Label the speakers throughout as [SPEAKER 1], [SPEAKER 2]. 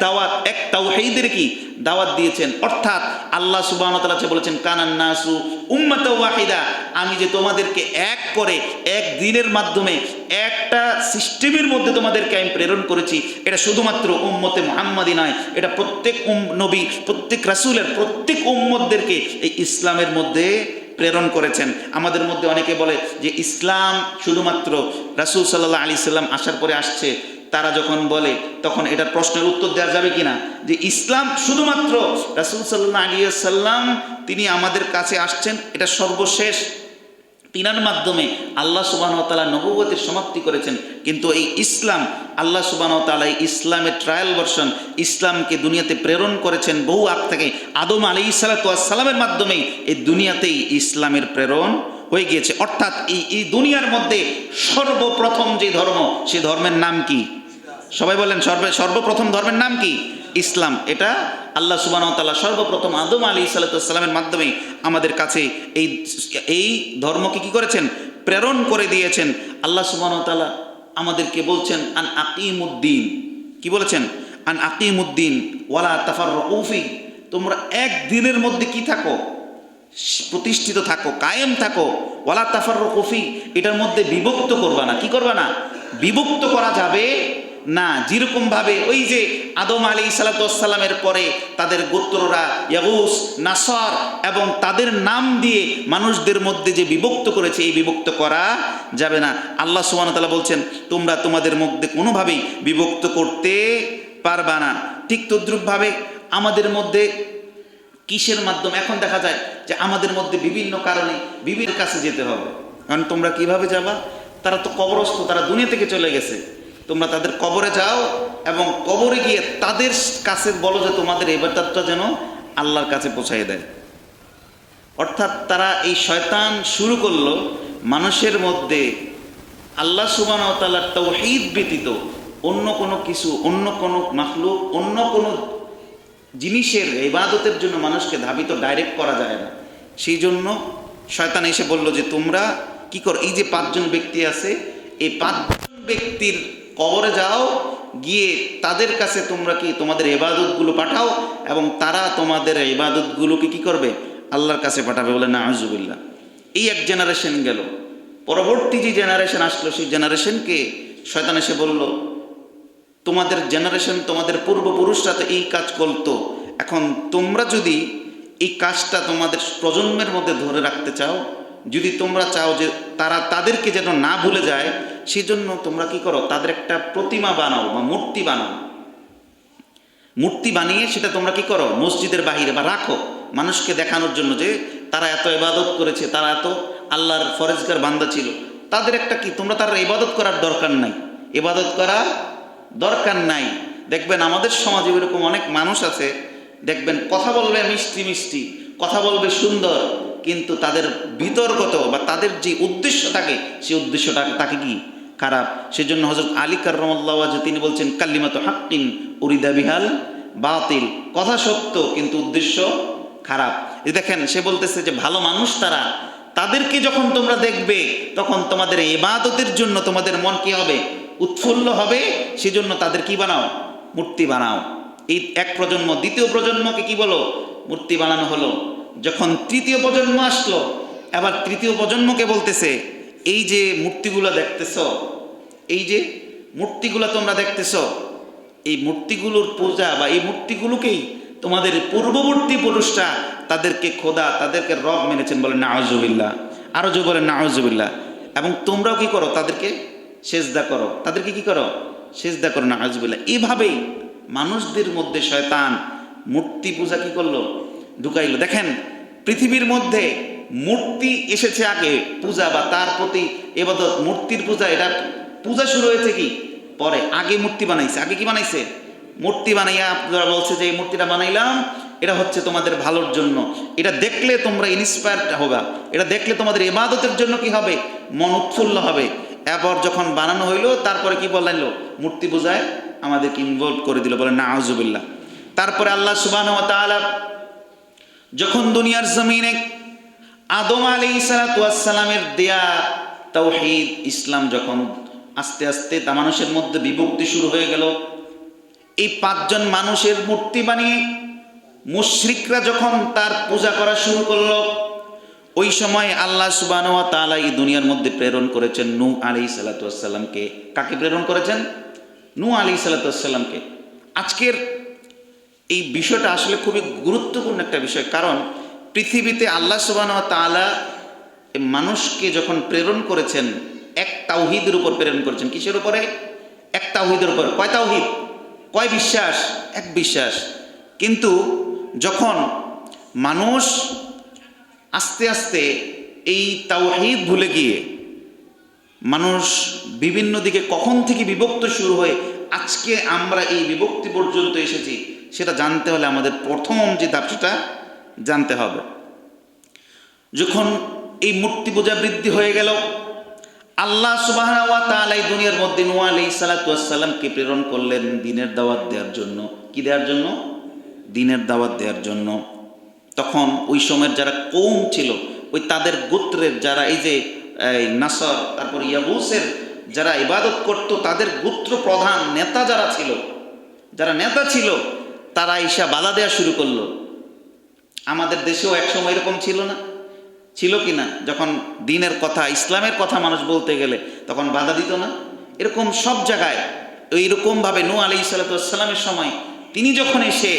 [SPEAKER 1] দাওয়াত, এক তাওহীদের কি দাওয়াত দিয়েছেন? অর্থাৎ আল্লাহ সুবহানাহু ওয়া তাআলা যে বলেছেন, কানান নাসু উম্মাত ওয়াহিদা। আমি যে তোমাদেরকে এক করে, এক দিনের মাধ্যমে একটা সিস্টেমের মধ্যে তোমাদেরকে আমি প্রেরণ করেছি, এটা শুধুমাত্র উম্মতে মুহাম্মাদি নয়, এটা প্রত্যেক উম নবী, প্রত্যেক রাসূলের, প্রত্যেক উম্মতদেরকে এই ইসলামের মধ্যে প্রেরণ করেছেন। আমাদের মধ্যে অনেকে বলে যে, ইসলাম শুধুমাত্র রাসূল সাল্লাল্লাহু আলাইহি সাল্লাম আসার পরে আসছে। তারা যখন বলে, তখন এটার প্রশ্নের উত্তর দেওয়া যাবে কিনা? যে ইসলাম শুধুমাত্র রাসূল সাল্লাল্লাহু আলাইহি সাল্লাম তিনি আমাদের কাছে আসছেন, এটা সর্বশেষ। তিনার মাধ্যমে আল্লাহ সুবাহ তালা নবুবতের সমাপ্তি করেছেন। কিন্তু এই ইসলাম, আল্লাহ সুবাহ তালা ইসলামের ট্রায়াল ভার্সন ইসলামকে দুনিয়াতে প্রেরণ করেছেন বহু আগ থেকে। আদম আলী সালাতামের মাধ্যমেই এই দুনিয়াতেই ইসলামের প্রেরণ হয়ে গিয়েছে। অর্থাৎ এই এই দুনিয়ার মধ্যে সর্বপ্রথম যে ধর্ম, সে ধর্মের নাম কি? সবাই বলেন, সর্বে, সর্বপ্রথম ধর্মের নাম কি? ইসলাম। এটা আল্লাহ সুবাহ তাল্লাহ সর্বপ্রথম আদম আলী সাল্লাতামের মাধ্যমে আমাদের কাছে এই এই ধর্মকে কি করেছেন? প্রেরণ করে দিয়েছেন। আল্লাহ সুবাহ তাল্লাহ আমাদেরকে বলছেন, আন আকিমুদ্দিন। কি বলেছেন? আন আকিমুদ্দিন, ওয়ালা তাফার রউফি তোমরা এক দিনের মধ্যে কি থাকো? প্রতিষ্ঠিত থাকো, কায়েম থাকো। ওয়ালা তাফার রকুফি এটার মধ্যে বিভক্ত করবা না। কি করবা না? বিভক্ত করা যাবে না যেরকম ভাবে ওই যে আদম আলী সালাতামের পরে তাদের গোত্ররা ইয়াগুস, নাসর এবং তাদের নাম দিয়ে মানুষদের মধ্যে যে বিভক্ত করেছে, এই বিভক্ত করা যাবে না। আল্লাহ সুবাহতাল্লাহ বলছেন, তোমরা তোমাদের মধ্যে কোনোভাবেই বিভক্ত করতে পারবা না। ঠিক তদ্রুপভাবে আমাদের মধ্যে কিসের মাধ্যমে? এখন দেখা যায় যে আমাদের মধ্যে বিভিন্ন কারণে বিভিন্ন কাছে যেতে হবে। কারণ তোমরা কীভাবে যাবা? তারা তো কবরস্থ, তারা দুনিয়া থেকে চলে গেছে। তোমরা তাদের কবরে যাও এবং কবরে গিয়ে তাদের কাছে বলো যে তোমাদের এবারটা যেন আল্লাহর কাছে পৌঁছাই দেয়। অর্থাৎ তারা এই শয়তান শুরু করল মানুষের মধ্যে আল্লাহ সুবান তাল্লাহ তৌহিদ ব্যতীত অন্য কোনো কিছু, অন্য কোনো মাখলুক, অন্য কোনো জিনিসের ইবাদতের জন্য মানুষকে ধাবিত ডাইরেক্ট করা যায় না। সেই জন্য শয়তান এসে বলল যে তোমরা কি কর, এই যে পাঁচজন ব্যক্তি আছে, এই পাঁচজন ব্যক্তির কবরে যাও, গিয়ে তাদের কাছে তোমরা কি তোমাদের ইবাদতগুলো পাঠাও এবং তারা তোমাদের ইবাদতগুলোকে কি করবে? আল্লাহর কাছে পাঠাবে, বলে না আজুবিল্লা এই এক জেনারেশন গেল। পরবর্তী যে জেনারেশন আসলো, সেই জেনারেশনকে শয়তান এসে বলল, তোমাদের জেনারেশন তোমাদের পূর্বপুরুষরা তো এই কাজ করতো। এখন তোমরা যদি এই কাজটা তোমাদের প্রজন্মের মধ্যে ধরে রাখতে চাও, যদি তোমরা চাও যে তারা তাদেরকে যেন না ভুলে যায় সেই জন্য তোমরা কি করো? তাদের একটা প্রতিমা বানাও বা মূর্তি বানাও। মূর্তি বানিয়ে সেটা তোমরা কি করো? মসজিদের বাহিরে বা রাখো মানুষকে দেখানোর জন্য যে তারা এত ইবাদত করেছে, তারা এত আল্লাহর ফরেজগার বান্দা ছিল। তাদের একটা কি? তোমরা তার ইবাদত করার দরকার নাই। ইবাদত করা দরকার নাই। দেখবেন আমাদের সমাজে এরকম অনেক মানুষ আছে, দেখবেন কথা বলবে মিষ্টি মিষ্টি, কথা বলবে সুন্দর, কিন্তু তাদের বিতর্কত বা তাদের যে উদ্দেশ্য থাকে সেই উদ্দেশ্যটা তাকে কি? খারাপ। সেজন্য হজরত আলী কার্রমল্লাহ তিনি বলছেন, কাল্লিমাত হাক্কিন উরিদা বিহাল বাতিল। কথা সত্য, কিন্তু উদ্দেশ্য খারাপ। এই দেখেন, সে বলতেছে যে, ভালো মানুষ তারা, তাদেরকে যখন তোমরা দেখবে, তখন তোমাদের ইবাদতের জন্য তোমাদের মন কি হবে? উৎফুল্ল হবে। সেজন্য তাদের কি বানাও? মূর্তি বানাও। এই এক প্রজন্ম, দ্বিতীয় প্রজন্মকে কি বলো? মূর্তি বানানো হলো। যখন তৃতীয় প্রজন্ম আসলো আবার তৃতীয় প্রজন্মকে বলতেছে, এই যে মূর্তিগুলো দেখতেছ এই যে মূর্তিগুলো তোমরা দেখতেছ, এই মূর্তিগুলোর পূজা বা এই মূর্তিগুলোকেই তোমাদের পূর্ববর্তী পুরুষরা তাদেরকে খোদা, তাদেরকে রব মেনেছেন বলে নাওজবিল্লা আরও যে বলেন নাওজবিল্লা এবং তোমরাও কি করো? তাদেরকে সেজদা করো। তাদেরকে কি করো? সেজদা করো না আজবিল্লা এইভাবেই মানুষদের মধ্যে শয়তান মূর্তি পূজা কি করল? ঢুকাইলো। দেখেন, পৃথিবীর মধ্যে মূর্তি এসেছে আগে, পূজা বা তার প্রতি এবাদত মূর্তির পূজা, এটা পূজা শুরু হয়েছে কি? পরে, আগে মূর্তি বানাইছে। আগে কি বানাইছে? মূর্তি বানাইয়া আপনারা বলছে যে, এই মূর্তিটা বানাইলাম, এটা হচ্ছে তোমাদের ভালোর জন্য। এটা দেখলে তোমরা ইন্সপায়ার্ড হবা। এটা দেখলে তোমাদের ইবাদতের জন্য কি হবে? মন উৎফুল্ল হবে। এরপর যখন বানানো হইল, তারপরে কি বলল? মূর্তি পূজায় আমাদেরকে ইনভলভ করে দিল। বলে না আজুবিল্লা তারপরে আল্লাহ সুবাহ যখন দুনিয়ার জমিনে আদম আলী সালাতামের দেয়া তৌহিদ, ইসলাম যখন আস্তে আস্তে তা মানুষের মধ্যে বিভক্তি শুরু হয়ে গেল। এই পাঁচজন মানুষের মূর্তি বানিয়ে মুশরিকরা যখন তার পূজা করা শুরু করল, ওই সময় আল্লাহ সুবাহ তাআলা এই দুনিয়ার মধ্যে প্রেরণ করেছেন নু আলী সালাতামকে কাকে প্রেরণ করেছেন? নু আলী সালাতামকে আজকের এই বিষয়টা আসলে খুবই গুরুত্বপূর্ণ একটা বিষয়, কারণ পৃথিবীতে আল্লাহ সুবাহ তাআলা মানুষকে যখন প্রেরণ করেছেন এক তাওহিদের উপর প্রেরণ করেছেন। কিসের উপরে? এক তাওহিদের উপর। কয় তাওহিদ? কয় বিশ্বাস? এক বিশ্বাস। কিন্তু যখন মানুষ আস্তে আস্তে এই তাওহিদ ভুলে গিয়ে মানুষ বিভিন্ন দিকে কখন থেকে বিভক্ত শুরু হয়ে আজকে আমরা এই বিভক্তি পর্যন্ত এসেছি, সেটা জানতে হলে আমাদের প্রথম যে ধাপটা জানতে হবে। যখন এই মূর্তি পূজা বৃদ্ধি হয়ে গেল আল্লাহ সুবাহ দুনিয়ার মধ্যে নুয়া আলি সালাতামকে প্রেরণ করলেন দিনের দাওয়াত দেওয়ার জন্য। কি দেওয়ার জন্য? দিনের দাওয়াত দেওয়ার জন্য। তখন ওই সময়ের যারা কৌম ছিল, ওই তাদের গোত্রের যারা, এই যে নাসর, তারপর ইয়াবুসের যারা ইবাদত করত, তাদের গোত্র প্রধান নেতা যারা ছিল, যারা নেতা ছিল, তারা ঈশা বাধা দেওয়া শুরু করল। আমাদের দেশেও একসময় এরকম ছিল না। ছিল কি না যখন দিনের কথা, ইসলামের কথা মানুষ বলতে গেলে, তখন বাধা দিত না? এরকম সব জায়গায় এইরকমভাবে নু আলি সাল্লাতামের সময় তিনি যখন এসে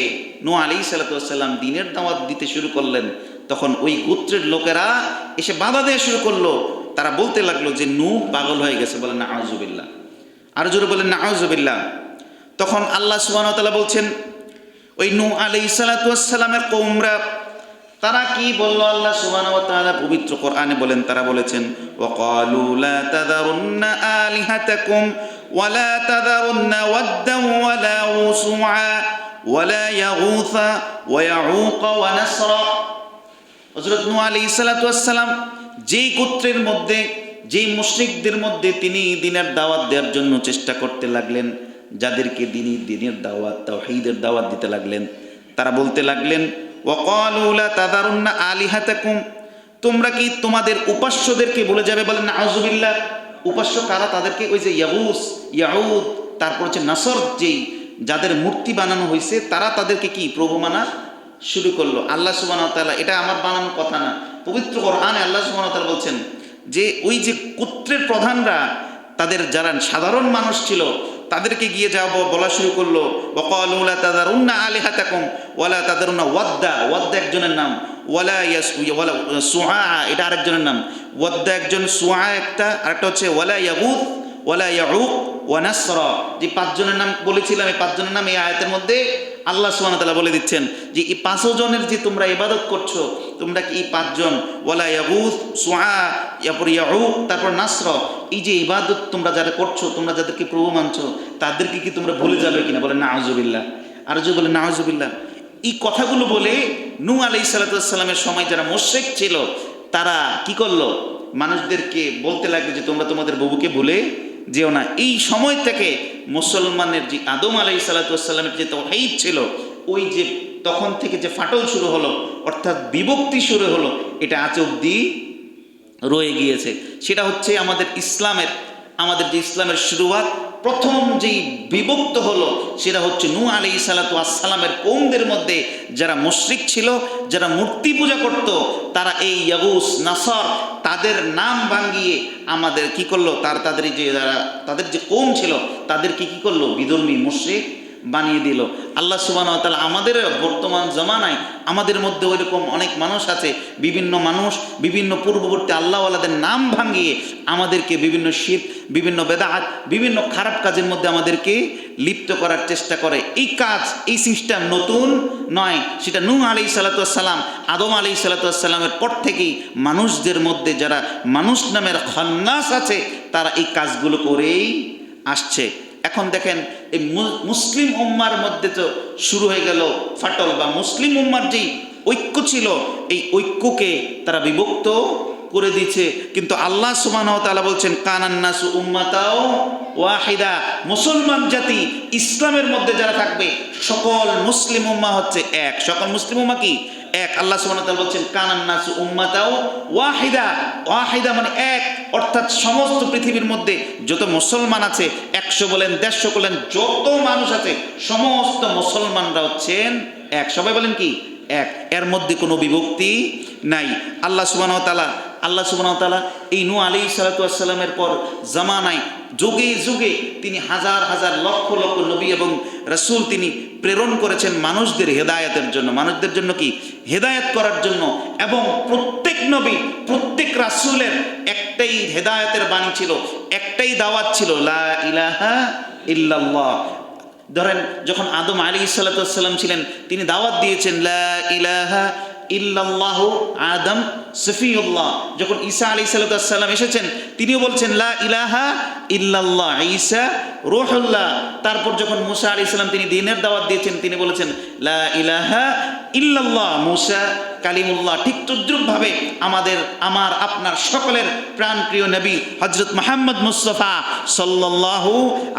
[SPEAKER 1] নু আলি সাল্লাতাম দিনের দাওয়াত দিতে শুরু করলেন, তখন ওই গোত্রের লোকেরা এসে বাধা দেওয়া শুরু করল। তারা বলতে লাগল যে নু পাগল হয়ে গেছে বলেন না আউজুবিল্লা আর জোরে বলেন না আউজুবিল্লা তখন আল্লাহ সুবাহতাল্লাহ বলছেন, ওই নু আলি সালাতামের কৌমরা তারা কি বলল? আল্লাহ সুবহানাহু ওয়া তাআলা পবিত্র কোরআনে বলেন, তারা বলেছেন, ওয়াকালু লা তাযারুন্না আলিহাতাকুম ওয়া লা তাযারুন্না ওয়াদ্দান ওয়া লা উসুআ ওয়া লা ইয়াগুথা ওয়া ইয়াউক ওয়া নাসরা। হযরত নূহ আলাইহিস সালাতু ওয়াস সালাম যেই গোত্রের মধ্যে, যেই মুশরিকদের মধ্যে তিনি দিনের দাওয়াত দেওয়ার জন্য চেষ্টা করতে লাগলেন, যাদেরকে দিনই দিনের দাওয়াত, তাওহীদের দাওয়াত দিতে লাগলেন, তারা বলতে লাগলেন তোমরা কি তোমাদের উপাস্যদেরকে বলে যাবে বলেন না আউজুবিল্লাহ উপাস্য কারা? তাদেরকে ওই যে ইয়াবুস ইয়াউদ, তারপর হচ্ছে নাসর যেই, যাদের মূর্তি বানানো হয়েছে তারা তাদেরকে কি প্রভু মানা শুরু করল? আল্লাহ তাআলা, এটা আমার বানানো কথা না। পবিত্র কোরআনে আল্লাহ তাআলা বলছেন যে, ওই যে কুত্রের প্রধানরা, তাদের যারা সাধারণ মানুষ ছিল তাদেরকে গিয়ে যাব বলা শুরু করল। বকালুলা তাদারুন্না আলিহাতাকুম, ওয়ালা তাদারুন্না ওয়াদ্দা ওয়াদ্দা একজনের নাম। ওয়ালা ইয়াস ওয়ালা সুহা এটা আরেকজনের নাম। ওয়াদ্দা একজন সুহা একটা, আরেকটা হচ্ছে ওয়ালা ইয়াবুদ ওয়ালা ইয়াউক, ওয়া নাসরা। যে পাঁচজনের নাম বলেছিলাম, এই পাঁচজনের নাম এই আয়াতের মধ্যে আল্লাহ সুবহানাহু ওয়া তাআলা বলে দিচ্ছেন যে, এই পাঁচজনের যে তোমরা ইবাদত করছ, তোমরা কি এই পাঁচজন? ওয়ালা ইয়াগুদ সুআ ইয়ারপর ইয়াউক তারপর নাসর। এই যে ইবাদত তোমরা যারা করছ, তোমরা যাদেরকে প্রভু মানছো, তাদেরকে কি তোমরা ভুলে যাবে কিনা? বলে না আউজুবিল্লাহ আর যে বলে না আউজুবিল্লাহ এই কথাগুলো বলে নূ আলাইহিস সালামের সময় যারা মোশেক ছিল, তারা কি করল? মানুষদেরকে বলতে লাগল যে, তোমরা তোমাদের বাবুকে ভুলে যেও না। এই সময় থেকে মুসলমানের যে আদম আলাই সালাতামের যে তহিদ ছিল, ওই যে তখন থেকে যে ফাটল শুরু হলো, অর্থাৎ বিভক্তি শুরু হলো, এটা আজ অব্দি রয়ে গিয়েছে। সেটা হচ্ছে আমাদের ইসলামের, আমাদের যে ইসলামের শুরুয়াত প্রথম যেই বিভক্ত হলো, সেটা হচ্ছে নু আলী সালাতু আসসালামের কৌমদের মধ্যে যারা মুশ্রিক ছিল, যারা মূর্তি পূজা করত, তারা এই ইয়াগুস নাসর, তাদের নাম ভাঙিয়ে আমাদের কি করল? তার, তাদের যে যারা, তাদের যে কৌম ছিল, তাদেরকে কি করল? বিধর্মী মুশরিক বানিয়ে দিল। আল্লাহ সুবাহ তাআলা আমাদের বর্তমান জমানায় আমাদের মধ্যে ওইরকম অনেক মানুষ আছে, বিভিন্ন মানুষ, বিভিন্ন পূর্ববর্তী আল্লাহওয়ালাদের নাম ভাঙিয়ে আমাদেরকে বিভিন্ন শীত বিভিন্ন বেদাহাত, বিভিন্ন খারাপ কাজের মধ্যে আমাদেরকে লিপ্ত করার চেষ্টা করে। এই কাজ, এই সিস্টেম নতুন নয়। সেটা নূহ আলি সালাতাম আদম আলি সালাতামের পর থেকেই মানুষদের মধ্যে যারা মানুষ নামের খন্নাস আছে, তারা এই কাজগুলো করেই আসছে। এখন দেখেন, এই মুসলিম উম্মার মধ্যে তো শুরু হয়ে গেল ফাটল, বা মুসলিম উম্মার যেই ঐক্য ছিল, এই ঐক্যকে তারা বিভক্ত করে দিয়েছে। কিন্তু আল্লাহ তাআলা বলছেন, কানান্নাসু উম্মাতাও ওয়াহিদা। মুসলমান জাতি ইসলামের মধ্যে যারা থাকবে, সকল মুসলিম উম্মা হচ্ছে এক। সকল মুসলিম উম্মা কি? এক। আল্লাহ ওয়া বলছেন কানান নাসু উম্মাতাও ওয়াহিদা। ওয়াহিদা মানে এক। অর্থাৎ সমস্ত পৃথিবীর মধ্যে যত মুসলমান আছে, একশো বলেন, দেড়শো বলেন, যত মানুষ আছে, সমস্ত মুসলমানরা হচ্ছেন এক। সবাই বলেন কি? এক। এর মধ্যে কোনো বিভক্তি নাই। আল্লাহ সুবাহ তাআলা আল্লাহ ওয়া এই নু আলাইহিস সালাতু ওয়াস সালামের পর জামানায় যুগে যুগে তিনি হাজার হাজার লক্ষ লক্ষ নবী এবং রাসূল তিনি প্রেরণ করেছেন মানুষদের হেদায়তের জন্য। মানুষদের জন্য কি? হেদায়ত করার জন্য। এবং প্রত্যেক নবী, প্রত্যেক রাসূলের একটাই হেদায়তের বাণী ছিল, একটাই দাওয়াত ছিল, লা ইলাহা ইল্লাল্লাহ। ধরেন, যখন আদম আলী সাল্লাম ছিলেন, তিনি দাওয়াত দিয়েছেন, লা ইলাহা ইল্লাল্লাহ আদম সফিউল্লাহ। যখন ঈসা আলী সাল্লাম এসেছেন, তিনিও বলছেন, লা ইলাহা ইল্লাল্লাহ, ঈসা রোহুল্লাহ। তারপর যখন মুসা আলী সাল্লাম তিনি দিনের দাওয়াত দিয়েছেন, তিনি বলেছেন, লা ইলাহা ইল্লাল্লাহ, মুসা কালিমুল্লাহ। ঠিক তদ্রুপভাবে আমাদের, আমার, আপনার সকলের প্রাণপ্রিয় নবী হজরত মোহাম্মদ মুস্তফা সাল্লাল্লাহু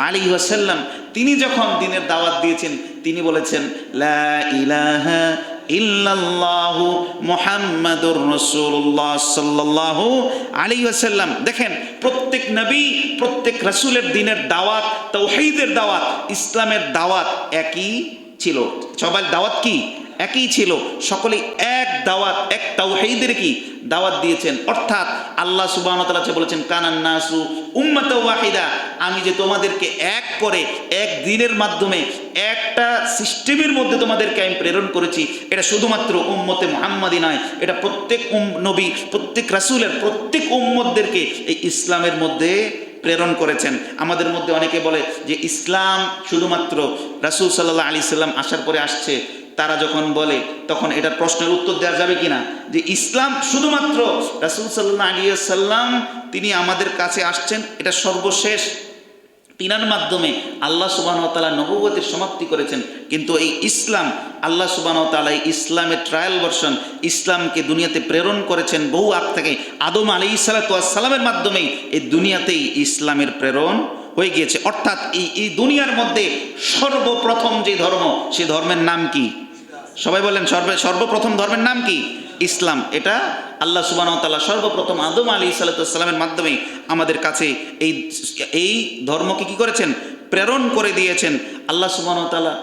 [SPEAKER 1] আলী ওয়াসাল্লাম, তিনি যখন দিনের দাওয়াত দিয়েছেন, তিনি বলেছেন, লা ইলাহা ইল্লাল্লাহু মুহাম্মাদুর রাসূলুল্লাহ সাল্লাল্লাহু আলাইহি ওয়াসাল্লাম। দেখেন, প্রত্যেক নবী, প্রত্যেক রাসূলের দিনের দাওয়াত তাওহীদের দাওয়াত, ইসলামের দাওয়াত একই ছিল। সবার দাওয়াত কি? একই ছিল। সকলে এক দাওয়াত, এক তাওহীদের কি? দাওয়াত দিয়েছেন। অর্থাৎ আল্লাহ তাআলা বলেছেন কানান নাসু উম্মাতাও ওয়াহিদা। আমি যে তোমাদেরকে এক করে, এক দিনের মাধ্যমে একটা সিস্টেমের মধ্যে তোমাদেরকে আমি প্রেরণ করেছি। এটা শুধুমাত্র উম্মতে মুহাম্মাদি নয়, এটা প্রত্যেক নবী, প্রত্যেক রাসূলের, প্রত্যেক উম্মতদেরকে এই ইসলামের মধ্যে প্রেরণ করেছেন। আমাদের মধ্যে অনেকে বলে যে ইসলাম শুধুমাত্র রাসূল সাল্লাহ আলাইহি সাল্লাম আসার পরে আসছে। তারা যখন বলে, তখন এটার প্রশ্নের উত্তর দেওয়া যাবে কিনা? যে ইসলাম শুধুমাত্র রাসূল সাল্লাহ আলাইহি সাল্লাম, তিনি আমাদের কাছে আসছেন, এটা সর্বশেষ। তিনার মাধ্যমে আল্লাহ সুবাহ তালা নবুবতের সমাপ্তি করেছেন। কিন্তু এই ইসলাম, আল্লাহ সুবাহ তালা এই ইসলামের ট্রায়াল ভার্সন ইসলামকে দুনিয়াতে প্রেরণ করেছেন বহু আগ থেকে আদম আলী সালাতামের মাধ্যমেই এই দুনিয়াতেই ইসলামের প্রেরণ হয়ে গিয়েছে। অর্থাৎ এই এই দুনিয়ার মধ্যে সর্বপ্রথম যে ধর্ম, সে ধর্মের নাম কি? সবাই বলেন সর্বে, সর্বপ্রথম ধর্মের নাম কি? ইসলাম, এটা আল্লাহ সুবাহ তাল্লাহ সর্বপ্রথম আদম আলী সাল্লাতামের মাধ্যমে আমাদের কাছে এই এই ধর্মকে কি করেছেন? প্রেরণ করে দিয়েছেন। আল্লাহ সুবাহ তাল্লাহ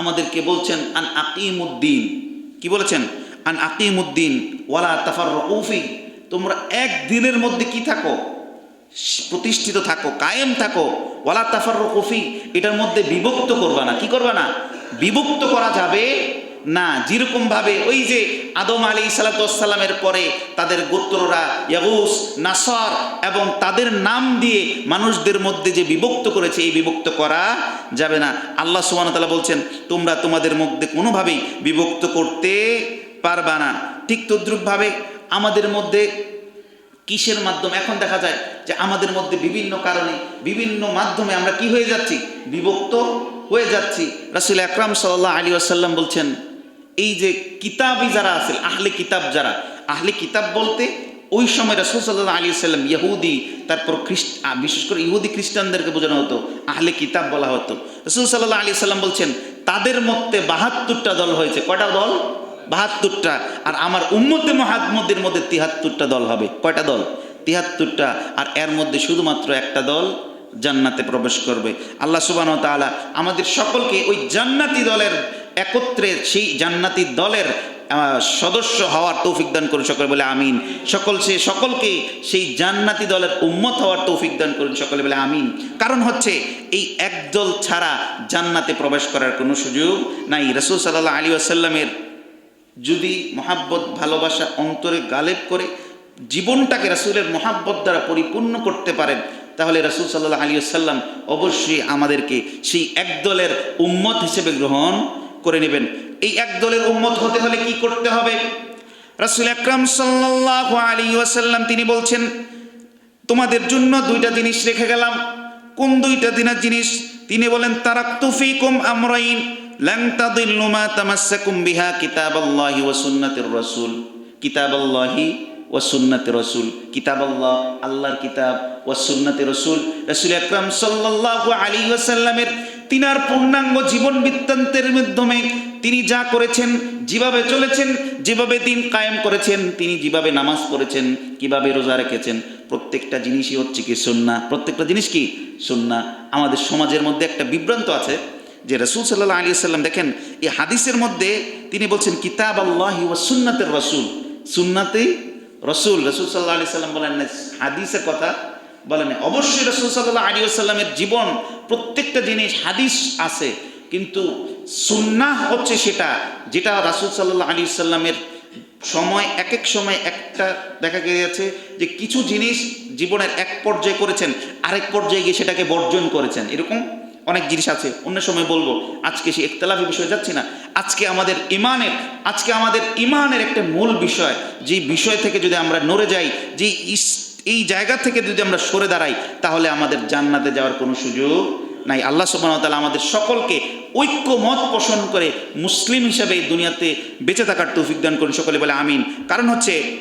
[SPEAKER 1] আমাদেরকে বলছেন, আন আকিমুদ্দিন। কি বলেছেন? আন আকিমুদ্দিন, ওয়ালা তাফার রউফি তোমরা এক দিনের মধ্যে কি থাকো? প্রতিষ্ঠিত থাকো, কায়েম থাকো। ওয়ালা তাফার রকুফি এটার মধ্যে বিভক্ত করবা না। কি করবা না? বিভক্ত করা যাবে না যেরকম ভাবে ওই যে আদম আলী সালাতামের পরে তাদের গোত্ররা ইয়াগুস, নাসর এবং তাদের নাম দিয়ে মানুষদের মধ্যে যে বিভক্ত করেছে, এই বিভক্ত করা যাবে না। আল্লাহ সুবান তালা বলছেন, তোমরা তোমাদের মধ্যে কোনোভাবেই বিভক্ত করতে পারবা না। ঠিক তদ্রুপভাবে আমাদের মধ্যে কিসের মাধ্যমে? এখন দেখা যায় যে আমাদের মধ্যে বিভিন্ন কারণে, বিভিন্ন মাধ্যমে আমরা কি হয়ে যাচ্ছি? বিভক্ত হয়ে যাচ্ছি। রাসুল আকরাম সাল্লাহ আলী আসাল্লাম বলছেন এই যে কিতাবই যারা আছে, আহলে কিতাব যারা, আহলে কিতাব বলতে ওই সময় রাসুল সাল্লাহ আলী সাল্লাম ইহুদি, তারপর খ্রিস্ট বিশেষ করে ইহুদি খ্রিস্টানদেরকে বোঝানো হতো, আহলে কিতাব বলা হতো। রসুল সাল্লাহ আলী সাল্লাম বলছেন, তাদের মধ্যে বাহাত্তরটা দল হয়েছে। কয়টা দল? বাহাত্তরটা। আর আমার উম্মতে মহাত্মদের মধ্যে তিহাত্তরটা দল হবে। কয়টা দল? তিহাত্তরটা। আর এর মধ্যে শুধুমাত্র একটা দল জান্নাতে প্রবেশ করবে। আল্লাহ সুবান তালা আমাদের সকলকে ওই জান্নাতি দলের একত্রে সেই জান্নাতি দলের সদস্য হওয়ার তৌফিক দান করুন সকলে বলে আমিন। সকল সে, সকলকে সেই জান্নাতি দলের উম্মত হওয়ার তৌফিক দান করুন সকলে বলে আমিন। কারণ হচ্ছে এই একদল ছাড়া জান্নাতে প্রবেশ করার কোনো সুযোগ নাই। রসুল সাল্লাহ আলী আসাল্লামের যদি মহাব্বত, ভালোবাসা অন্তরে গালেব করে জীবনটাকে রাসুলের মহাব্বত দ্বারা পরিপূর্ণ করতে পারেন, তাহলে রাসুল সাল্লাহ আলী সাল্লাম অবশ্যই আমাদেরকে সেই একদলের উম্মত হিসেবে গ্রহণ করে নেবেন। এই একদলের উম্মত হতে হলে কি করতে হবে? রাসুল আকরাম সাল্লাহ আলী ওয়াসাল্লাম তিনি বলছেন, তোমাদের জন্য দুইটা জিনিস রেখে গেলাম। কোন দুইটা দিনের জিনিস? তিনি বলেন তারাক্তুফিকুম আমরাইন লাং তাদিল্লু মা তামাসসাকুম বিহা কিতাবাল্লাহি ওয়া সুন্নাতির রাসূল। কিতাবাল্লাহি ওয়া সুন্নাতি রাসূল। কিতাবাল্লাহ, আল্লাহর কিতাব ওয়া সুন্নাতি রাসূল। রাসূল আকরাম সাল্লাল্লাহু আলাইহি ওয়াসাল্লামের তিনার পূর্ণাঙ্গ জীবন বৃত্তান্তের মাধ্যমে তিনি যা করেছেন, যেভাবে চলেছেন, যেভাবে দিন কায়েম করেছেন, তিনি যেভাবে নামাজ পড়েছেন, কীভাবে রোজা রেখেছেন, প্রত্যেকটা জিনিসই হচ্ছে কি সুন্না প্রত্যেকটা জিনিস কি সুন্না আমাদের সমাজের মধ্যে একটা বিভ্রান্ত আছে যে রসুল সাল্লাহ আলী সাল্লাম দেখেন, এই হাদিসের মধ্যে তিনি বলছেন কিতাব আল্লাহি ওয়া সুন্নাতের রসুল। সুন্নাতে রসুল রসুল সাল্লাহ আলি সাল্লাম বলেন, হাদিসের কথা বলেন। অবশ্যই রসুল সাল্লাহ আলী সাল্লামের জীবন, প্রত্যেকটা জিনিস হাদিস আছে, কিন্তু সুন্নাহ হচ্ছে সেটা যেটা রাসুল সাল্লাহ আলী সাল্লামের সময় এক এক সময় একটা দেখা গিয়েছে যে কিছু জিনিস জীবনের এক পর্যায়ে করেছেন, আরেক পর্যায়ে গিয়ে সেটাকে বর্জন করেছেন এরকম অনেক জিনিস আছে, অন্য সময় বলব, আজকে সে একতলাফি বিষয়ে যাচ্ছি না আজকে আমাদের ইমানের, আজকে আমাদের ইমানের একটা মূল বিষয় যে বিষয় থেকে যদি আমরা নড়ে যাই যে এই জায়গা থেকে যদি আমরা সরে দাঁড়াই, তাহলে আমাদের জান্নাতে যাওয়ার কোনো সুযোগ নাই। আল্লাহ সুবাহতালা আমাদের সকলকে ঐক্য মত পোষণ করে মুসলিম হিসাবে এই দুনিয়াতে বেঁচে থাকার তৌফিক দান করুন। সকলে বলে আমিন। কারণ হচ্ছে,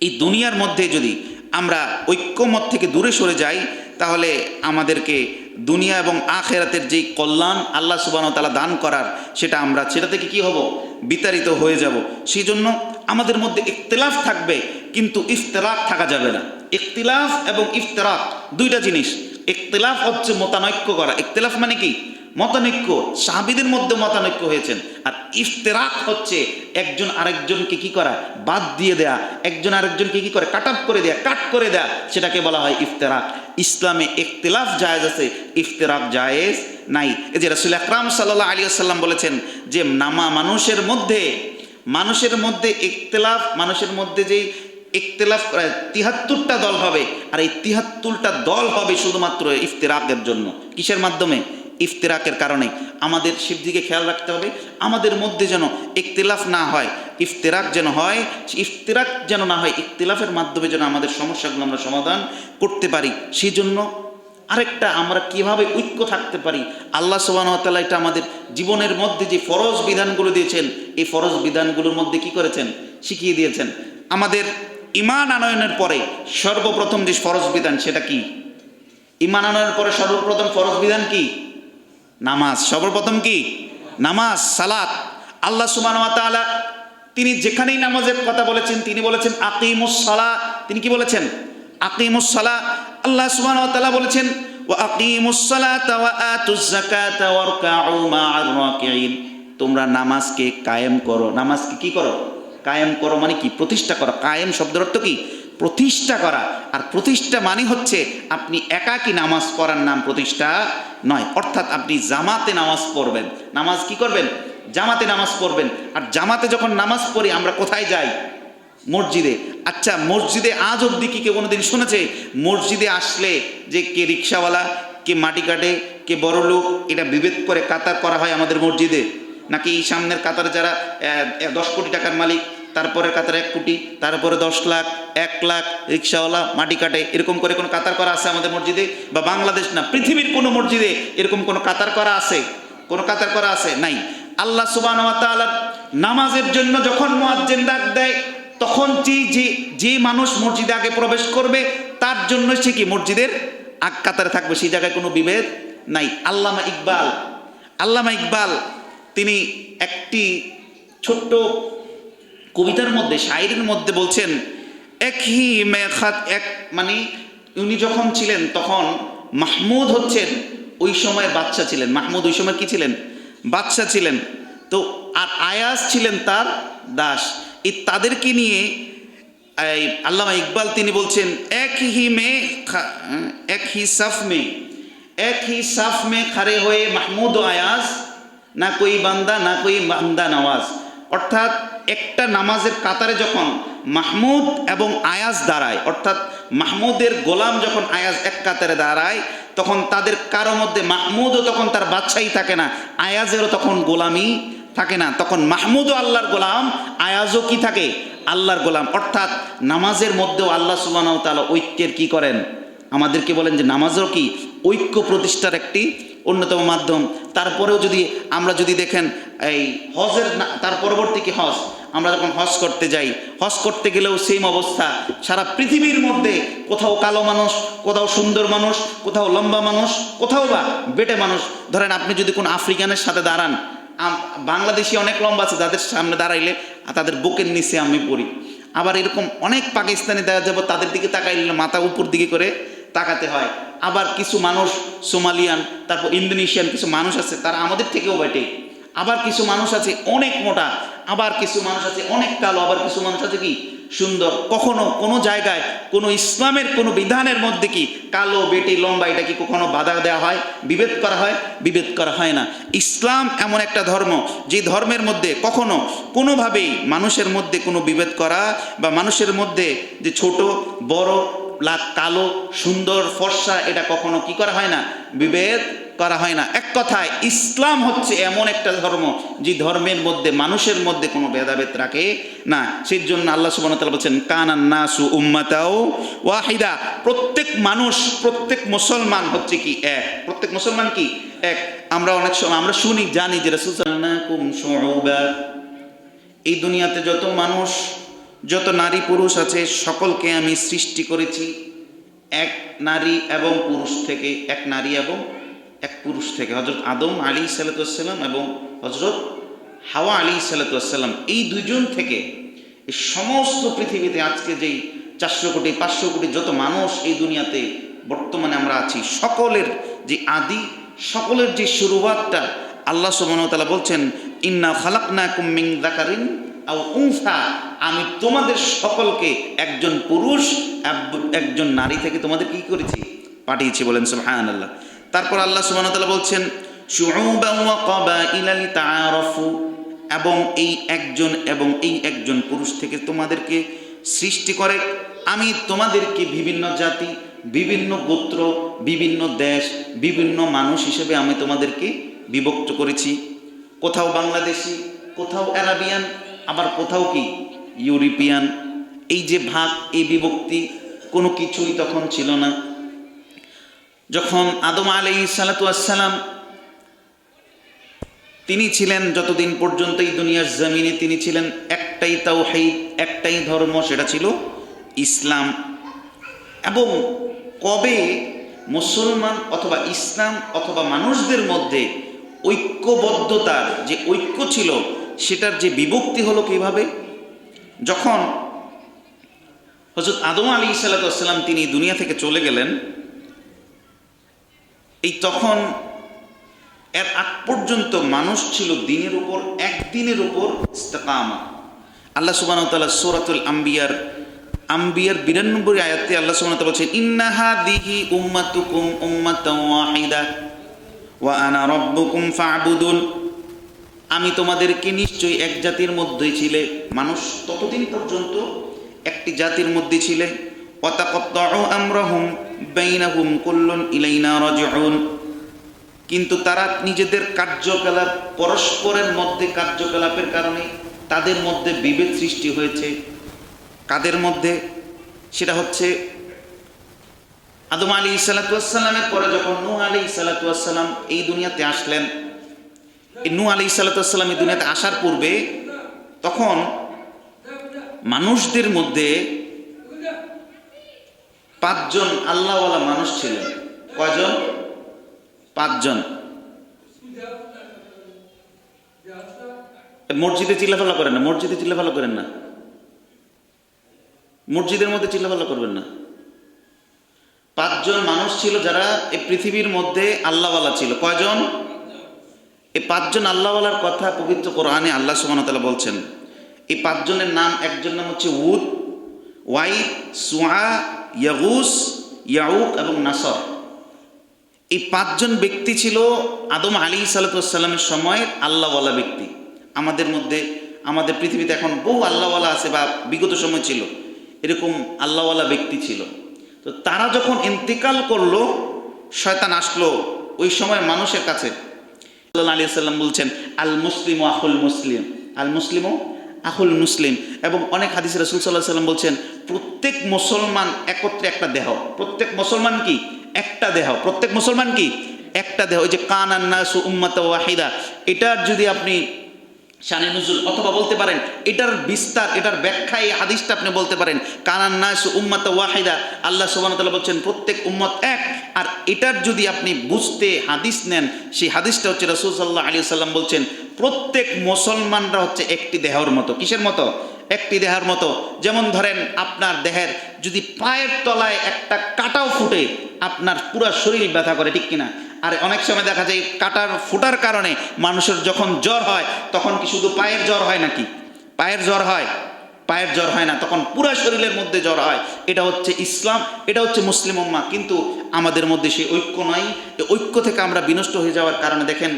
[SPEAKER 1] এই দুনিয়ার মধ্যে যদি আমরা ঐক্যমত থেকে দূরে সরে যাই, তাহলে আমাদেরকে দুনিয়া এবং আখেরাতের যেই কল্যাণ আল্লাহ সুবাহ তালা দান করার, সেটা আমরা, সেটা থেকে কি হব? বিতাড়িত হয়ে যাব। সেই জন্য আমাদের মধ্যে ইখতিলাফ থাকবে, কিন্তু ইফতলাফ থাকা যাবে না। ইখতিলাফ এবং ইফতরাক, দুইটা জিনিস। ইখতিলাফ হচ্ছে মতানৈক্য করা। ইখতিলাফ মানে কি? মতানৈক্য। সাহাবিদের মধ্যে মতানৈক্য হয়েছেন। আর ইফতেরাক হচ্ছে একজন আরেকজনকে কি করা? বাদ দিয়ে দেয়া। একজন আরেকজনকে কি করে? কাট আপ করে দেয়া, কাট করে দেয়া। সেটাকে বলা হয় ইফতেরাক। ইসলামে ইখতিলাফ জায়েজ আছে, ইফতেরাক জায়েজ নাই। এই যে রসুল আকরাম সাল্লাহ আলী আসাল্লাম বলেছেন যে, নামা মানুষের মধ্যে মানুষের মধ্যে ইখতিলাফ, মানুষের মধ্যে যেই ইখতিলাফ তিহাত্তরটা দল হবে, আর এই তিহাত্তরটা দল হবে শুধুমাত্র ইফতেরাকের জন্য। কিসের মাধ্যমে? ইফতেরাকের কারণে। আমাদের শিবদিকে খেয়াল রাখতে হবে, আমাদের মধ্যে যেন ইখতিলাফ না হয়, ইফতেরাক যেন হয়, ইফতেরাক যেন না হয়, ইখতিলাফের মাধ্যমে যেন আমাদের সমস্যাগুলো আমরা সমাধান করতে পারি। সেই জন্য আরেকটা আমরা কীভাবে ঐক্য থাকতে পারি? আল্লাহ সোবানতাল্লাহ এটা আমাদের জীবনের মধ্যে যে ফরজ বিধানগুলো দিয়েছেন, এই ফরজ বিধানগুলোর মধ্যে কি করেছেন? শিখিয়ে দিয়েছেন। আমাদের ইমান আনয়নের পরে সর্বপ্রথম যে ফরজ বিধান সেটা কি? ইমান আনয়নের পরে সর্বপ্রথম ফরজ বিধান কি? নামাজ। সর্বপ্রথম কি? নামাজ, সালাত। আল্লাহ তাআলা তিনি যেখানেই নামাজের কথা বলেছেন, তিনি বলেছেন আকিমুসসালা তিনি কি বলেছেন? আকিমুসসালা আল্লাহ তাআলা বলেছেন তোমরা নামাজকে কায়েম করো। নামাজকে কি করো? কায়েম করো মানে কি? প্রতিষ্ঠা করো। কায়েম শব্দের অর্থ কি? প্রতিষ্ঠা করা। আর প্রতিষ্ঠা মানে হচ্ছে আপনি একাকী নামাজ পড়ার নাম প্রতিষ্ঠা নয়। অর্থাৎ আপনি জামাতে নামাজ পড়বেন। নামাজ কি করবেন? জামাতে নামাজ পড়বেন। আর জামাতে যখন নামাজ পড়ি, আমরা কোথায় যাই? মসজিদে। আচ্ছা মসজিদে আজ অবধি কি কেউ কোনোদিন শুনেছে? মসজিদে আসলে যে কে রিক্সাওয়ালা, কে মাটি কাটে, কে বড় লোক, এটা বিভেদ করে কাতার করা হয় আমাদের মসজিদে? নাকি সামনের কাতারে যারা দশ কোটি টাকার মালিক তারপরে কাতার এক কোটি, তারপরে দশ লাখ, এক লাখ রিক্সাওয়ালা, মাটি কাটে, এরকম করে কোনো কাতার করা আছে আমাদের মসজিদে? বা বাংলাদেশ না, পৃথিবীর কোনো মসজিদে এরকম কোনো কাতার করা আছে? কোনো কাতার করা আছে? নাই। আল্লাহ সুবান নামাজের জন্য যখন মোয়াজ্জেন ডাক দেয়, তখন যে যে যে মানুষ মসজিদে আগে প্রবেশ করবে, তার জন্য সে কি মসজিদের আগ কাতারে থাকবে? সেই জায়গায় কোনো বিভেদ নাই। আল্লামা ইকবাল আল্লামা ইকবাল, তিনি একটি ছোট্ট কবিতার মধ্যে, শায়েরির মধ্যে বলছেন, এক হি মেখাত এক মানে উনি যখন ছিলেন, তখন মাহমুদ হচ্ছেন, ওই সময় বাচ্চা ছিলেন। মাহমুদ ওই সময় কি ছিলেন? বাচ্চা ছিলেন। তো আর আয়াস ছিলেন তার দাস। এই তাদেরকে নিয়ে আল্লামা ইকবাল তিনি বলছেন, এক হি মে এক হি সাফ মে, এক হি সাফ মে খারে হয়ে মাহমুদ আয়াস না কই বান্দা, না কই বান্দা নওয়াজ। অর্থাৎ একটা নামাজের কাতারে যখন মাহমুদ এবং আয়াজ দাঁড়ায়, অর্থাৎ মাহমুদের গোলাম যখন আয়াজ এক কাতারে দাঁড়ায়, তখন তাদের কারও মধ্যে মাহমুদও তখন তার বাচ্চাই থাকে না, আয়াজেরও তখন গোলামি থাকে না। তখন মাহমুদও আল্লাহর গোলাম, আয়াজও কি থাকে? আল্লাহর গোলাম। অর্থাৎ নামাজের মধ্যেও আল্লাহ সুবাহ তাআলা ঐক্যের কি করেন? আমাদেরকে বলেন যে নামাজও কি ঐক্য প্রতিষ্ঠার একটি অন্যতম মাধ্যম। তারপরেও যদি আমরা যদি দেখেন এই হজের তার পরবর্তী কি হজ? আমরা যখন হজ করতে যাই, হজ করতে গেলেও সেম অবস্থা। সারা পৃথিবীর মধ্যে কোথাও কালো মানুষ, কোথাও সুন্দর মানুষ, কোথাও লম্বা মানুষ, কোথাও বা বেটে মানুষ। ধরেন আপনি যদি কোনো আফ্রিকানের সাথে দাঁড়ান বাংলাদেশি অনেক লম্বা আছে, যাদের সামনে দাঁড়াইলে তাদের বুকের নিচে আমি পড়ি। আবার এরকম অনেক পাকিস্তানি দেখা যাব, তাদের দিকে তাকাইলে মাথা উপর দিকে করে তাকাতে হয়। আবার কিছু মানুষ, সোমালিয়ান, তারপর ইন্দোনেশিয়ান কিছু মানুষ আছে, তারা আমাদের থেকেও বেটে। আবার কিছু মানুষ আছে অনেক মোটা, আবার কিছু মানুষ আছে অনেক কালো, আবার কিছু মানুষ আছে কি সুন্দর। কখনো কোনো জায়গায়, কোনো ইসলামের কোনো বিধানের মধ্যে কি কালো, বেটি, লম্বা, এটা কি কখনো বাধা দেওয়া হয়? বিভেদ করা হয়? বিভেদ করা হয় না। ইসলাম এমন একটা ধর্ম, যে ধর্মের মধ্যে কখনো কোনোভাবেই মানুষের মধ্যে কোনো বিভেদ করা বা মানুষের মধ্যে যে ছোট, বড় লাখ কালো, সুন্দর, ফর্সা, এটা কখনো কি করা হয় না? বিভেদ করা হয় না। এক কথায়, ইসলাম হচ্ছে এমন একটা ধর্ম যে ধর্মের মধ্যে, মানুষের মধ্যে কোনো ভেদাভেদ রাখে না। সেই জন্য আল্লাহ সুবাহ বলছেন কানান নাসু উম্মাতাও ওয়াহিদা। প্রত্যেক মানুষ, প্রত্যেক মুসলমান হচ্ছে কি এক। প্রত্যেক মুসলমান কি এক? আমরা অনেক সময়, আমরা শুনি, জানি যে এই দুনিয়াতে যত মানুষ, যত নারী পুরুষ আছে, সকলকে আমি সৃষ্টি করেছি। এক নারী এবং পুরুষ থেকে এক নারী এবং এক পুরুষ থেকে হজরত আদম আলী সালাতাম এবং হজরত হাওয়া আলী সালাতাম এই দুইজন থেকে এই সমস্ত পৃথিবীতে আজকে যেই চারশো কোটি, পাঁচশো কোটি যত মানুষ এই দুনিয়াতে বর্তমানে আমরা আছি, সকলের যে আদি, সকলের যে শুরুয়াতটা, আল্লাহ সুবহানাহু বলছেন, ইন্না খালাকনা কুমিং দাকারিন আমি তোমাদের সকলকে একজন পুরুষ, একজন নারী থেকে তোমাদের কি করেছি? পাঠিয়েছি বলেন, সুবহানাল্লাহ। তারপর আল্লাহ সুবহানাহু বলছেন এবং এই একজন এবং এই একজন পুরুষ থেকে তোমাদেরকে সৃষ্টি করে। আমি তোমাদেরকে বিভিন্ন জাতি, বিভিন্ন গোত্র, বিভিন্ন দেশ, বিভিন্ন মানুষ হিসেবে আমি তোমাদেরকে বিভক্ত করেছি। কোথাও বাংলাদেশি, কোথাও অ্যারাবিয়ান, আবার কোথাও কি? ইউরোপিয়ান। এই যে ভাগ, এই বিভক্তি কোনো কিছুই তখন ছিল না। যখন আদম আলী সালাতাম তিনি ছিলেন যতদিন পর্যন্ত এই দুনিয়ার জমিনে তিনি ছিলেন, একটাই তাও একটাই ধর্ম সেটা ছিল ইসলাম। এবং কবে মুসলমান অথবা ইসলাম অথবা মানুষদের মধ্যে ঐক্যবদ্ধতার যে ঐক্য ছিল, সেটার যে বিভক্তি হলো কীভাবে? যখন হজরত আদম আলী সাল্লাম তিনি দুনিয়া থেকে চলে গেলেন এই তখন এর আগ পর্যন্ত মানুষ ছিল দিনের উপর, একদিনের উপর ইস্তেকামা। আল্লাহ তাআলা সূরাতুল আম্বিয়ার আম্বিয়ার বিরানব্বই আয়াতে আল্লাহ তাআলা বলছেন ইন্নাহা দিহি উম্মাতুকুম ওয়াহিদা, ওয়া আনা রব্বুকুম ফা'বুদুন। আমি তোমাদেরকে নিশ্চয়ই এক জাতির মধ্যেই ছিলে, মানুষ ততদিন পর্যন্ত একটি জাতির মধ্যে ছিলে। কিন্তু তারা নিজেদের কার্যকলাপ, পরস্পরের মধ্যে কার্যকলাপের কারণে তাদের মধ্যে বিভেদ সৃষ্টি হয়েছে। কাদের মধ্যে? সেটা হচ্ছে আদম আলী সালাতামের পরে যখন নু আলী সালাতাম এই দুনিয়াতে আসলেন। এই নূ আলী সালাতাম এই দুনিয়াতে আসার পূর্বে তখন মানুষদের মধ্যে পাঁচজন আল্লাহওয়ালা মানুষ ছিলেন। কয়জন? পাঁচজন। মসজিদে চিল্লাফালা করেন না, মসজিদে চিল্লাফালা করেন না। মসজিদের মধ্যে চিল্লাফালা করবেন না। পাঁচজন মানুষ ছিল যারা এই পৃথিবীর মধ্যে আল্লাহওয়ালা ছিল। কয়জন? এই পাঁচজন আল্লাহওয়ালার কথা পবিত্র কোরআনে আল্লাহ সুবাহতালা বলছেন। এই পাঁচজনের নাম একজন নাম হচ্ছে উদ, ওয়াইদ, সুয়া ইয়াগুস ইয়াউক এবং নাসর। এই পাঁচজন ব্যক্তি ছিল আদম আলী সালাতামের সময়ের আল্লাহওয়ালা ব্যক্তি। আমাদের মধ্যে, আমাদের পৃথিবীতে এখন বহু আল্লাহওয়ালা আছে বা বিগত সময় ছিল। এরকম আল্লাহওয়ালা ব্যক্তি ছিল। তো তারা যখন ইন্তেকাল করল, শয়তান আসলো ওই সময় মানুষের কাছে। আল্লাহ আলী সাল্লাম বলছেন আল মুসলিম আহুল মুসলিম। আল মুসলিম ও আহুল মুসলিম এবং অনেক হাদিস রসুল সাল্লাহ সাল্লাম বলছেন, প্রত্যেক মুসলমান একত্রে একটা দেহ। প্রত্যেক মুসলমান কি? একটা দেহ। প্রত্যেক মুসলমান কি? একটা দেহ। ওই যে কান আন্না সু উম্মাত ওয়াহিদা। এটার যদি আপনি শানে নজুল, অথবা বলতে পারেন, এটার বিস্তার, এটার ব্যাখ্যা, এই হাদিসটা আপনি বলতে পারেন, কানান কানান্নাস উম্মাত ওয়াহিদা, আল্লাহ সুবাহতাল্লাহ বলছেন, প্রত্যেক উম্মত এক, আর এটার যদি আপনি বুঝতে হাদিস নেন, সেই হাদিসটা হচ্ছে রসুল সাল্লাহ আলী সাল্লাম বলছেন, প্রত্যেক মুসলমানরা হচ্ছে একটি দেহর মতো। কিসের মতো? একটি দেহের মতো। যেমন ধরেন, আপনার দেহের যদি পায়ের তলায় একটা কাটাও ফুটে, আপনার পুরো শরীর ব্যথা করে, ঠিক কিনা? আর অনেক সময় দেখা যায় কাটার ফুটার কারণে মানুষের যখন জ্বর হয়, তখন কি শুধু পায়ের জ্বর হয় নাকি? পায়ের জ্বর হয়? পায়ের জ্বর হয় না, তখন পুরো শরীরের মধ্যে জ্বর হয়। এটা হচ্ছে ইসলাম, এটা হচ্ছে মুসলিম উম্মা। কিন্তু আমাদের মধ্যে সেই ঐক্য নয় ঐক্য থেকে আমরা বিনষ্ট হয়ে যাওয়ার কারণে দেখেন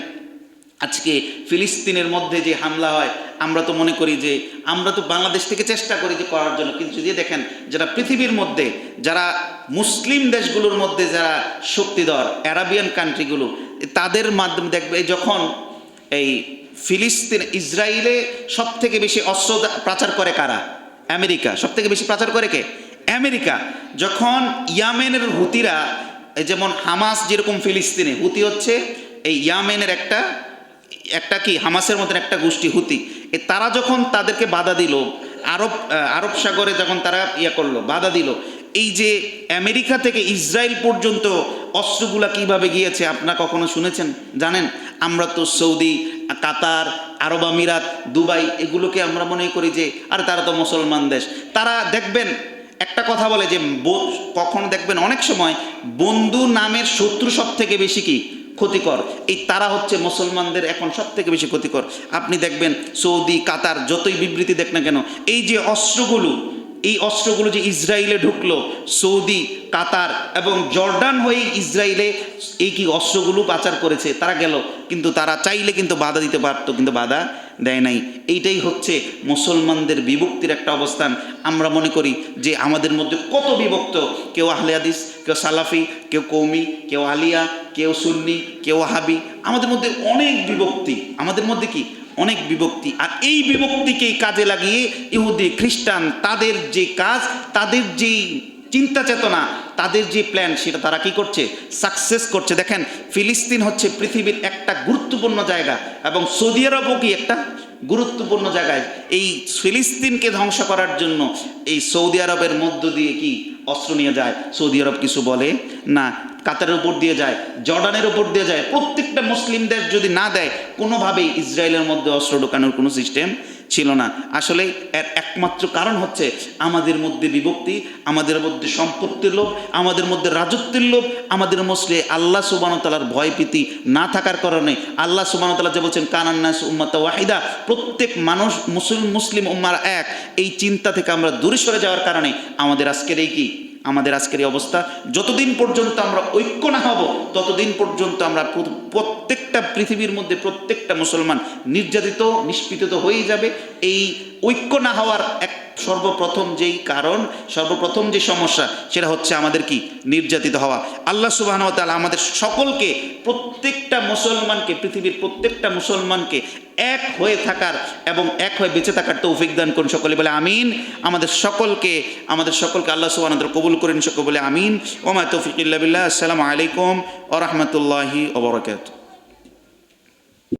[SPEAKER 1] আজকে ফিলিস্তিনের মধ্যে যে হামলা হয়, আমরা তো মনে করি যে, আমরা তো বাংলাদেশ থেকে চেষ্টা করি যে করার জন্য। কিন্তু যদি দেখেন, যারা পৃথিবীর মধ্যে, যারা মুসলিম দেশগুলোর মধ্যে যারা শক্তিধর, অ্যারাবিয়ান কান্ট্রিগুলো, তাদের মাধ্যমে দেখবে যখন এই ফিলিস্তিন ইসরায়েলে সব থেকে বেশি অস্ত্র পাচার করে কারা? আমেরিকা। সব থেকে বেশি পাচার করে কে? আমেরিকা। যখন ইয়ামেনের হুতিরা যেমন হামাস যেরকম ফিলিস্তিনে, হুতি হচ্ছে, এই ইয়ামেনের একটা একটা কি, হামাসের মতন একটা গোষ্ঠী, হুতি। তারা যখন তাদেরকে বাধা দিল, আরব আরব সাগরে যখন তারা ইয়ে করল, বাধা দিল, এই যে আমেরিকা থেকে ইসরায়েল পর্যন্ত অস্ত্রগুলা কীভাবে গিয়েছে, আপনারা কখনো শুনেছেন? জানেন? আমরা তো সৌদি, কাতার, আরব আমিরাত, দুবাই, এগুলোকে আমরা মনে করি যে, আর তারা তো মুসলমান দেশ। তারা দেখবেন, একটা কথা বলে যে কখন দেখবেন অনেক সময় বন্ধু নামের শত্রু সব থেকে বেশি কি? ক্ষতিকর। এই তারা হচ্ছে মুসলমানদের এখন সব থেকে বেশি ক্ষতিকর। আপনি দেখবেন সৌদি, কাতার, যতই বিবৃতি দেখ না কেন, এই যে অস্ত্রগুলো এই অস্ত্রগুলো যে ইসরায়েলে ঢুকলো, সৌদি, কাতার এবং জর্ডান হয়ে ইসরায়েলে এই কি অস্ত্রগুলো পাচার করেছে, তারা গেল। কিন্তু তারা চাইলে কিন্তু বাধা দিতে পারতো, কিন্তু বাধা দেয় নাই। এইটাই হচ্ছে মুসলমানদের বিভক্তির একটা অবস্থান। আমরা মনে করি যে আমাদের মধ্যে কত বিভক্ত। কেউ আহলে হাদিস, কেউ সালাফি, কেউ কৌমি, কেউ আলিয়া, কেউ সুন্নি, কেউ হাবি আমাদের মধ্যে অনেক বিভক্তি। আমাদের মধ্যে কি? অনেক বিভক্তি। আর এই বিভক্তিকে কাজে লাগিয়ে ইহুদি, খ্রিস্টান, তাদের যে কাজ, তাদের যে চিন্তা চেতনা, তাদের যে প্ল্যান সেটা তারা কি করছে? সাকসেস করছে। দেখেন, ফিলিস্তিন হচ্ছে পৃথিবীর একটা গুরুত্বপূর্ণ জায়গা এবং সৌদি আরবও কি একটা গুরুত্বপূর্ণ জায়গায়। এই ফিলিস্তিনকে ধ্বংস করার জন্য এই সৌদি আরবের মধ্য দিয়ে কি অস্ত্র নিয়ে যায়? সৌদি আরব কিছু বলে, না, কাতারের উপর দিয়ে যায়, জর্ডানের উপর দিয়ে যায়। প্রত্যেকটা মুসলিমদের যদি না দেয়, কোনোভাবেই ইসরায়েলের মধ্যে অস্ত্র ঢোকানোর কোনো সিস্টেম ছিল না। আসলে এর একমাত্র কারণ হচ্ছে আমাদের মধ্যে বিভক্তি, আমাদের মধ্যে সম্পত্তির লোভ, আমাদের মধ্যে রাজত্বের লোভ, আমাদের মধ্যে আল্লাহ সুবানতালার ভয়ভীতি না থাকার কারণে আল্লাহ সুবানতালা যে বলছেন কানান্নাস উম্মাত ওয়াহিদা প্রত্যেক মানুষ মুসলিম মুসলিম উম্মার এক। এই চিন্তা থেকে আমরা দূরে সরে যাওয়ার কারণে আমাদের আজকের এই কি? আমাদের আজকের এই অবস্থা। যতদিন পর্যন্ত আমরা ঐক্য না হব, ততদিন পর্যন্ত আমরা প্র- প্রত্যেকটা পৃথিবীর মধ্যে প্রত্যেকটা মুসলমান নির্যাতিত, নিষ্পীড়িত হয়েই যাবে। এই ঐক্য না হওয়ার এক সর্বপ্রথম যেই কারণ, সর্বপ্রথম যে সমস্যা, সেটা হচ্ছে আমাদের কি? নির্যাতিত হওয়া। আল্লাহ সুবাহ তাআলা আমাদের সকলকে, প্রত্যেকটা মুসলমানকে, পৃথিবীর প্রত্যেকটা মুসলমানকে এক হয়ে থাকার এবং এক হয়ে বেঁচে থাকার তৌফিক দান করুন সকলে বলে আমিন। আমাদের সকলকে আমাদের সকলকে আল্লাহ সুবাহ কবুল করেন সকলে বলে আমিন। ওমা তৌফিক বিল্লাহ। আসসালামু আলাইকুম ও রহমতুল্লাহি ওবরাকাতুহ